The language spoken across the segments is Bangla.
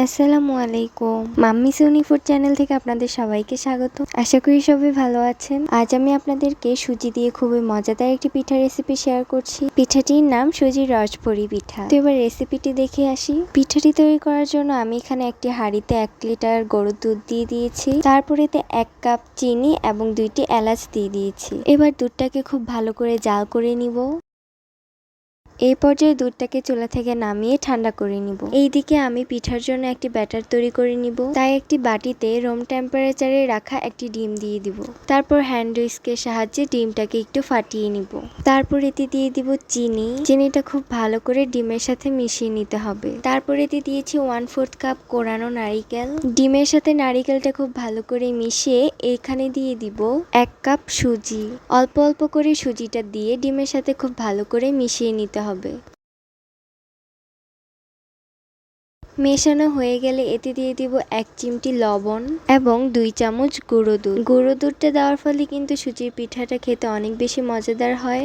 আসসালামু আলাইকুম। মাম্মি সোনি ফুড চ্যানেল থেকে আপনাদের সবাইকে স্বাগত। আশা করি সবাই ভালো আছেন। আজ আমি আপনাদেরকে সুজি দিয়ে খুবই মজাদার একটি পিঠা রেসিপি শেয়ার করছি। পিঠাটির নাম সুজির রসভরি পিঠা। তো এবার রেসিপিটি দেখে আসি। পিঠাটি তৈরি করার জন্য আমি এখানে একটি হাঁড়িতে এক লিটার গরুর দুধ দিয়ে দিয়েছি। তারপরে এতে এক কাপ চিনি এবং দুইটি এলাচ দিয়ে দিয়েছি। এবার দুধটাকে খুব ভালো করে জাল করে নিব। এই পর্যায়ে দুধটাকে চুলা থেকে নামিয়ে ঠান্ডা করে নিব। এইদিকে আমি পিঠার জন্য একটি ব্যাটার তৈরি করে নিব। তাই একটি বাটিতে রুম টেম্পারেচারে রাখা একটি ডিম দিয়ে দিব। তারপর হ্যান্ড উইস্কের সাহায্যে ডিমটাকে একটু ফাটিয়ে নিব। তারপর এতে দিয়ে দিব চিনি। চিনিটা খুব ভালো করে ডিমের সাথে মিশিয়ে নিতে হবে। তারপর এতে দিয়েছি ওয়ান ফোর্থ কাপ কোরানো নারিকেল। ডিমের সাথে নারিকেলটা খুব ভালো করে মিশিয়ে এখানে দিয়ে দিব এক কাপ সুজি। অল্প অল্প করে সুজিটা দিয়ে ডিমের সাথে খুব ভালো করে মিশিয়ে নিতে হবে। মেশানো হয়ে গেলে এতে দিয়ে দিব এক চিমটি লবণ এবং দুই চামচ গুঁড়ো দুধ। গুঁড়ো দুধটা দেওয়ার ফলে কিন্তু সুজির পিঠাটা খেতে অনেক বেশি মজাদার হয়।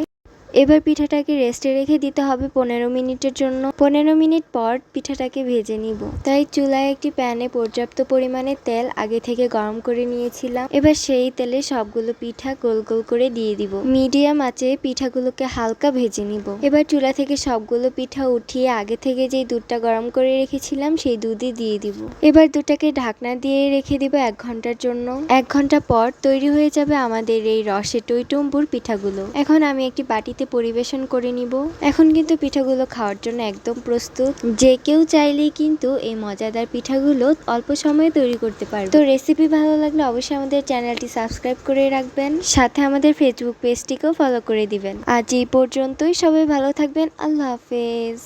এবার পিঠাটাকে রেস্টে রেখে দিতে হবে পনেরো মিনিটের জন্য। পনেরো মিনিট পর পিঠাটাকে ভেজে নিব। তাই চুলায় একটি প্যানে পর্যাপ্ত পরিমাণে তেল আগে থেকে গরম করে নিয়েছিলাম। এবার সেই তেলে সবগুলো পিঠা গোল গোল করে দিয়ে দিব। মিডিয়াম আঁচে পিঠাগুলোকে হালকা ভেজে নিব। এবার চুলা থেকে সবগুলো পিঠা উঠিয়ে আগে থেকে যেই দুধটা গরম করে রেখেছিলাম সেই দুধই দিয়ে দিব। এবার দুটাকে ঢাকনা দিয়ে রেখে দিব এক ঘণ্টার জন্য। এক ঘণ্টা পর তৈরি হয়ে যাবে আমাদের এই রসে টইটুম্বুর পিঠাগুলো। এখন আমি একটি বাটিতে পরিবেশন করে নিব। এখন কিন্তু পিঠাগুলো খাওয়ার জন্য একদম প্রস্তুত। যে কেউ চাইলেই কিন্তু এই মজাদার পিঠাগুলো অল্প সময়ে তৈরি করতে পারবে। তো রেসিপি ভালো লাগলে অবশ্যই আমাদের চ্যানেলটি সাবস্ক্রাইব করে রাখবেন। সাথে আমাদের ফেসবুক পেজটিকেও ফলো করে দিবেন। আজ এই পর্যন্তই। সবাই ভালো থাকবেন। আল্লাহ হাফেজ।